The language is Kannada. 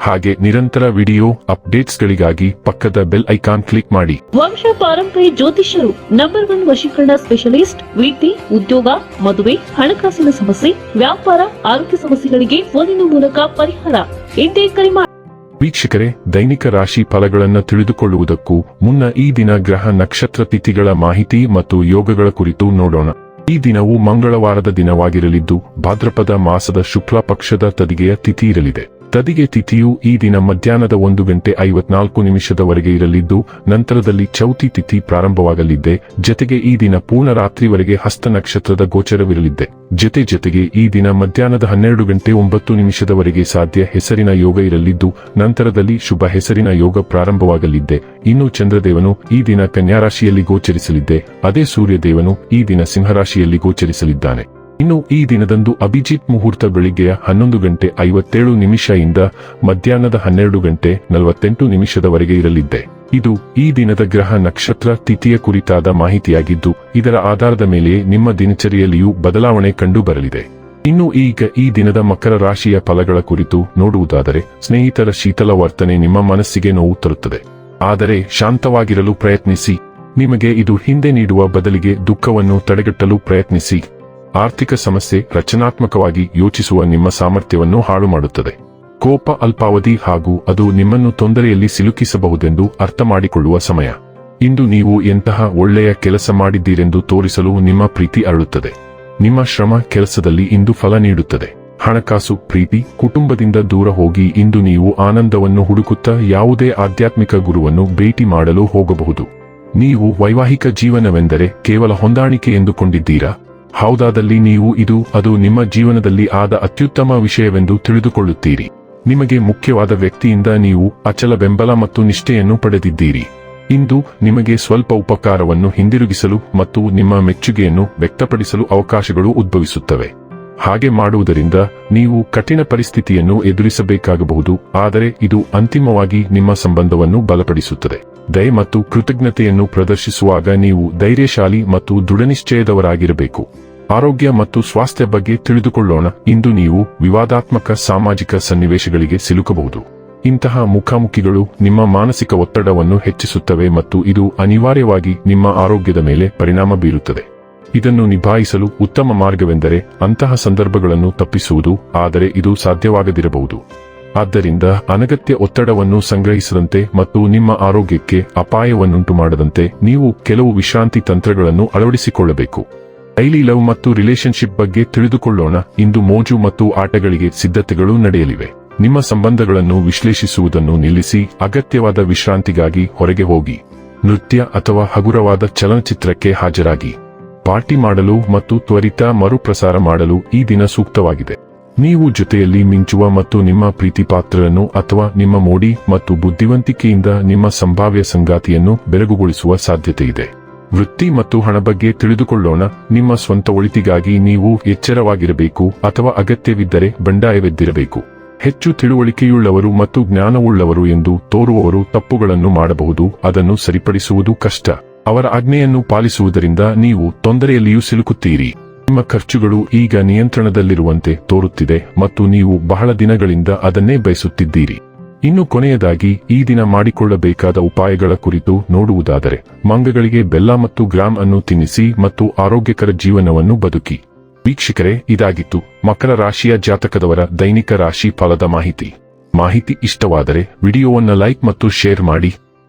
ಹಾಗೆ ನಿರಂತರ ವಿಡಿಯೋ ಅಪ್ಡೇಟ್ಸ್ಗಳಿಗಾಗಿ ಪಕ್ಕದ ಬೆಲ್ ಐಕಾನ್ ಕ್ಲಿಕ್ ಮಾಡಿ. ವಂಶ ಪಾರಂಪರಿ ಜ್ಯೋತಿಷ್ಯರು ನಂಬರ್ ಒನ್ ವಶೀಕರಣ ಸ್ಪೆಷಲಿಸ್ಟ್ ವೃತ್ತಿ ಉದ್ಯೋಗ ಮದುವೆ ಹಣಕಾಸಿನ ಸಮಸ್ಯೆ ವ್ಯಾಪಾರ ಆರೋಗ್ಯ ಸಮಸ್ಯೆಗಳಿಗೆ ಫೋನಿನ ಮೂಲಕ ಪರಿಹಾರ. ಇಂದೇ ಕರೆ ಮಾಡಿ ವೀಕ್ಷಕರೇ ದೈನಿಕ ರಾಶಿ ಫಲಗಳನ್ನು ತಿಳಿದುಕೊಳ್ಳುವುದಕ್ಕೂ ಮುನ್ನ ಈ ದಿನ ಗ್ರಹ ನಕ್ಷತ್ರ ತಿಥಿಗಳ ಮಾಹಿತಿ ಮತ್ತು ಯೋಗಗಳ ಕುರಿತು ನೋಡೋಣ. ಈ ದಿನವು ಮಂಗಳವಾರದ ದಿನವಾಗಿರಲಿದ್ದು ಭಾದ್ರಪದ ಮಾಸದ ಶುಕ್ಲ ಪಕ್ಷದ ತದಿಗೆಯ ತಿಥಿ ಇರಲಿದೆ. ತದಿಗೆ ತಿಥಿಯು ಈ ದಿನ ಮಧ್ಯಾಹ್ನದ ಒಂದು ಗಂಟೆ ಐವತ್ನಾಲ್ಕು ನಿಮಿಷದವರೆಗೆ ಇರಲಿದ್ದು, ನಂತರದಲ್ಲಿ ಚೌತಿ ತಿಥಿ ಪ್ರಾರಂಭವಾಗಲಿದ್ದೆ, ಜತೆಗೆ ಈ ದಿನ ಪೂರ್ಣ ರಾತ್ರಿವರೆಗೆ ಹಸ್ತ ನಕ್ಷತ್ರದ ಗೋಚರವಿರಲಿದ್ದೆ. ಜತೆ ಜತೆಗೆ ಈ ದಿನ ಮಧ್ಯಾಹ್ನದ ಹನ್ನೆರಡು ಗಂಟೆ ಒಂಬತ್ತು ನಿಮಿಷದವರೆಗೆ ಸಾಧ್ಯ ಹೆಸರಿನ ಯೋಗ ಇರಲಿದ್ದು, ನಂತರದಲ್ಲಿ ಶುಭ ಹೆಸರಿನ ಯೋಗ ಪ್ರಾರಂಭವಾಗಲಿದ್ದೆ. ಇನ್ನು ಚಂದ್ರದೇವನು ಈ ದಿನ ಕನ್ಯಾರಾಶಿಯಲ್ಲಿ ಗೋಚರಿಸಲಿದ್ದೆ. ಅದೇ ಸೂರ್ಯದೇವನು ಈ ದಿನ ಸಿಂಹರಾಶಿಯಲ್ಲಿ ಗೋಚರಿಸಲಿದ್ದಾನೆ. ಇನ್ನು ಈ ದಿನದಂದು ಅಭಿಜಿತ್ ಮುಹೂರ್ತ ಬೆಳಿಗ್ಗೆಯ ಹನ್ನೊಂದು ಗಂಟೆ ಐವತ್ತೇಳು ನಿಮಿಷ ಇಂದ ಮಧ್ಯಾಹ್ನದ ಹನ್ನೆರಡು ಗಂಟೆ ನಲವತ್ತೆಂಟು ನಿಮಿಷದವರೆಗೆ ಇರಲಿದ್ದೆ. ಇದು ಈ ದಿನದ ಗ್ರಹ ನಕ್ಷತ್ರ ತಿಥಿಯ ಕುರಿತಾದ ಮಾಹಿತಿಯಾಗಿದ್ದು, ಇದರ ಆಧಾರದ ಮೇಲೆ ನಿಮ್ಮ ದಿನಚರಿಯಲ್ಲಿಯೂ ಬದಲಾವಣೆ ಕಂಡು ಬರಲಿದೆ ಇನ್ನು ಈಗ ಈ ದಿನದ ಮಕರ ರಾಶಿಯ ಫಲಗಳ ಕುರಿತು ನೋಡುವುದಾದರೆ, ಸ್ನೇಹಿತರ ಶೀತಲ ವರ್ತನೆ ನಿಮ್ಮ ಮನಸ್ಸಿಗೆ ನೋವು ತರುತ್ತದೆ. ಆದರೆ ಶಾಂತವಾಗಿರಲು ಪ್ರಯತ್ನಿಸಿ. ನಿಮಗೆ ಇದು ಹಿಂದೆ ನೀಡುವ ಬದಲಿಗೆ ದುಃಖವನ್ನು ತಡೆಗಟ್ಟಲು ಪ್ರಯತ್ನಿಸಿ. ಆರ್ಥಿಕ ಸಮಸ್ಯೆ ರಚನಾತ್ಮಕವಾಗಿ ಯೋಚಿಸುವ ನಿಮ್ಮ ಸಾಮರ್ಥ್ಯವನ್ನು ಹಾಳು ಮಾಡುತ್ತದೆ ಕೋಪ, ಅಲ್ಪಾವಧಿ ಹಾಗೂ ಅದು ನಿಮ್ಮನ್ನು ತೊಂದರೆಯಲ್ಲಿ ಸಿಲುಕಿಸಬಹುದೆಂದು ಅರ್ಥ ಮಾಡಿಕೊಳ್ಳುವ ಸಮಯ. ಇಂದು ನೀವು ಎಂತಹ ಒಳ್ಳೆಯ ಕೆಲಸ ಮಾಡಿದ್ದೀರೆಂದು ತೋರಿಸಲು ನಿಮ್ಮ ಪ್ರೀತಿ ಅರಳುತ್ತದೆ. ನಿಮ್ಮ ಶ್ರಮ ಕೆಲಸದಲ್ಲಿ ಇಂದು ಫಲ ನೀಡುತ್ತದೆ. ಹಣಕಾಸು, ಪ್ರೀತಿ, ಕುಟುಂಬದಿಂದ ದೂರ ಹೋಗಿ ಇಂದು ನೀವು ಆನಂದವನ್ನು ಹುಡುಕುತ್ತಾ ಯಾವುದೇ ಆಧ್ಯಾತ್ಮಿಕ ಗುರುವನ್ನು ಭೇಟಿ ಮಾಡಲು ಹೋಗಬಹುದು. ನೀವು ವೈವಾಹಿಕ ಜೀವನವೆಂದರೆ ಕೇವಲ ಹೊಂದಾಣಿಕೆ ಎಂದುಕೊಂಡಿದ್ದೀರಾ? ಹೌದಾದಲ್ಲಿ ನೀವು ಇದು, ಅದು ನಿಮ್ಮ ಜೀವನದಲ್ಲಿ ಆದ ಅತ್ಯುತ್ತಮ ವಿಷಯವೆಂದು ತಿಳಿದುಕೊಳ್ಳುತ್ತೀರಿ. ನಿಮಗೆ ಮುಖ್ಯವಾದ ವ್ಯಕ್ತಿಯಿಂದ ನೀವು ಅಚಲ ಬೆಂಬಲ ಮತ್ತು ನಿಷ್ಠೆಯನ್ನು ಪಡೆದಿದ್ದೀರಿ. ಇಂದು ನಿಮಗೆ ಸ್ವಲ್ಪ ಉಪಕಾರವನ್ನು ಹಿಂದಿರುಗಿಸಲು ಮತ್ತು ನಿಮ್ಮ ಮೆಚ್ಚುಗೆಯನ್ನು ವ್ಯಕ್ತಪಡಿಸಲು ಅವಕಾಶಗಳು ಉದ್ಭವಿಸುತ್ತವೆ. ಹಾಗೆ ಮಾಡುವುದರಿಂದ ನೀವು ಕಠಿಣ ಪರಿಸ್ಥಿತಿಯನ್ನು ಎದುರಿಸಬೇಕಾಗಬಹುದು, ಆದರೆ ಇದು ಅಂತಿಮವಾಗಿ ನಿಮ್ಮ ಸಂಬಂಧವನ್ನು ಬಲಪಡಿಸುತ್ತದೆ. ದಯೆ ಮತ್ತು ಕೃತಜ್ಞತೆಯನ್ನು ಪ್ರದರ್ಶಿಸುವಾಗ ನೀವು ಧೈರ್ಯಶಾಲಿ ಮತ್ತು ದೃಢನಿಶ್ಚಯದವರಾಗಿರಬೇಕು. ಆರೋಗ್ಯ ಮತ್ತು ಸ್ವಾಸ್ಥ್ಯ ಬಗ್ಗೆ ತಿಳಿದುಕೊಳ್ಳೋಣ. ಇಂದು ನೀವು ವಿವಾದಾತ್ಮಕ ಸಾಮಾಜಿಕ ಸನ್ನಿವೇಶಗಳಿಗೆ ಸಿಲುಕಬಹುದು. ಇಂತಹ ಮುಖಾಮುಖಿಗಳು ನಿಮ್ಮ ಮಾನಸಿಕ ಒತ್ತಡವನ್ನು ಹೆಚ್ಚಿಸುತ್ತವೆ ಮತ್ತು ಇದು ಅನಿವಾರ್ಯವಾಗಿ ನಿಮ್ಮ ಆರೋಗ್ಯದ ಮೇಲೆ ಪರಿಣಾಮ ಬೀರುತ್ತದೆ. ಇದನ್ನು ನಿಭಾಯಿಸಲು ಉತ್ತಮ ಮಾರ್ಗವೆಂದರೆ ಅಂತಹ ಸಂದರ್ಭಗಳನ್ನು ತಪ್ಪಿಸುವುದು, ಆದರೆ ಇದು ಸಾಧ್ಯವಾಗದಿರಬಹುದು. ಆದ್ದರಿಂದ ಅನಗತ್ಯ ಒತ್ತಡವನ್ನು ಸಂಗ್ರಹಿಸದಂತೆ ಮತ್ತು ನಿಮ್ಮ ಆರೋಗ್ಯಕ್ಕೆ ಅಪಾಯವನ್ನುಂಟು ಮಾಡದಂತೆ ನೀವು ಕೆಲವು ವಿಶ್ರಾಂತಿ ತಂತ್ರಗಳನ್ನು ಅಳವಡಿಸಿಕೊಳ್ಳಬೇಕು. ಡೈಲಿ ಲವ್ ಮತ್ತು ರಿಲೇಶನ್ಶಿಪ್ ಬಗ್ಗೆ ತಿಳಿದುಕೊಳ್ಳೋಣ. ಇಂದು ಮೋಜು ಮತ್ತು ಆಟಗಳಿಗೆ ಸಿದ್ಧತೆಗಳು ನಡೆಯಲಿವೆ. ನಿಮ್ಮ ಸಂಬಂಧಗಳನ್ನು ವಿಶ್ಲೇಷಿಸುವುದನ್ನು ನಿಲ್ಲಿಸಿ, ಅಗತ್ಯವಾದ ವಿಶ್ರಾಂತಿಗಾಗಿ ಹೊರಗೆ ಹೋಗಿ. ನೃತ್ಯ ಅಥವಾ ಹಗುರವಾದ ಚಲನಚಿತ್ರಕ್ಕೆ ಹಾಜರಾಗಿ. ಪಾರ್ಟಿ ಮಾಡಲು ಮತ್ತು ತ್ವರಿತ ಮರುಪ್ರಸಾರ ಮಾಡಲು ಈ ದಿನ ಸೂಕ್ತವಾಗಿದೆ. ನೀವು ಜೊತೆಯಲ್ಲಿ ಮಿಂಚುವ ಮತ್ತು ನಿಮ್ಮ ಪ್ರೀತಿಪಾತ್ರರನ್ನು ಅಥವಾ ನಿಮ್ಮ ಮೋಡಿ ಮತ್ತು ಬುದ್ಧಿವಂತಿಕೆಯಿಂದ ನಿಮ್ಮ ಸಂಭಾವ್ಯ ಸಂಗಾತಿಯನ್ನು ಬೆರಗುಗೊಳಿಸುವ ಸಾಧ್ಯತೆಯಿದೆ. ವೃತ್ತಿ ಮತ್ತು ಹಣ ಬಗ್ಗೆ ತಿಳಿದುಕೊಳ್ಳೋಣ. ನಿಮ್ಮ ಸ್ವಂತ ಒಳಿತಿಗಾಗಿ ನೀವು ಎಚ್ಚರವಾಗಿರಬೇಕು ಅಥವಾ ಅಗತ್ಯವಿದ್ದರೆ ಬಂಡಾಯವೆದ್ದಿರಬೇಕು. ಹೆಚ್ಚು ತಿಳುವಳಿಕೆಯುಳ್ಳವರು ಮತ್ತು ಜ್ಞಾನವುಳ್ಳವರು ಎಂದು ತೋರುವವರು ತಪ್ಪುಗಳನ್ನು ಮಾಡಬಹುದು. ಅದನ್ನು ಸರಿಪಡಿಸುವುದು ಕಷ್ಟ. ಅವರ ಆಜ್ಞೆಯನ್ನು ಪಾಲಿಸುವುದರಿಂದ ನೀವು ತೊಂದರೆಯಲ್ಲಿಯೂ ಸಿಲುಕುತ್ತೀರಿ. ನಿಮ್ಮ ಖರ್ಚುಗಳು ಈಗ ನಿಯಂತ್ರಣದಲ್ಲಿರುವಂತೆ ತೋರುತ್ತಿದೆ ಮತ್ತು ನೀವು ಬಹಳ ದಿನಗಳಿಂದ ಅದನ್ನೇ ಬಯಸುತ್ತಿದ್ದೀರಿ. ಇನ್ನು ಕೊನೆಯದಾಗಿ, ಈ ದಿನ ಮಾಡಿಕೊಳ್ಳಬೇಕಾದ ಉಪಾಯಗಳ ಕುರಿತು ನೋಡುವುದಾದರೆ, ಮಂಗಗಳಿಗೆ ಬೆಲ್ಲ ಮತ್ತು ಗ್ರಾಮ್ ಅನ್ನು ತಿನ್ನಿಸಿ ಮತ್ತು ಆರೋಗ್ಯಕರ ಜೀವನವನ್ನು ಬದುಕಿ. ವೀಕ್ಷಕರೇ, ಇದಾಗಿತ್ತು ಮಕರ ರಾಶಿಯ ಜಾತಕದವರ ದೈನಿಕ ರಾಶಿ ಫಲದ ಮಾಹಿತಿ. ಮಾಹಿತಿ ಇಷ್ಟವಾದರೆ, ವಿಡಿಯೋವನ್ನು ಲೈಕ್ ಮತ್ತು ಶೇರ್ ಮಾಡಿ.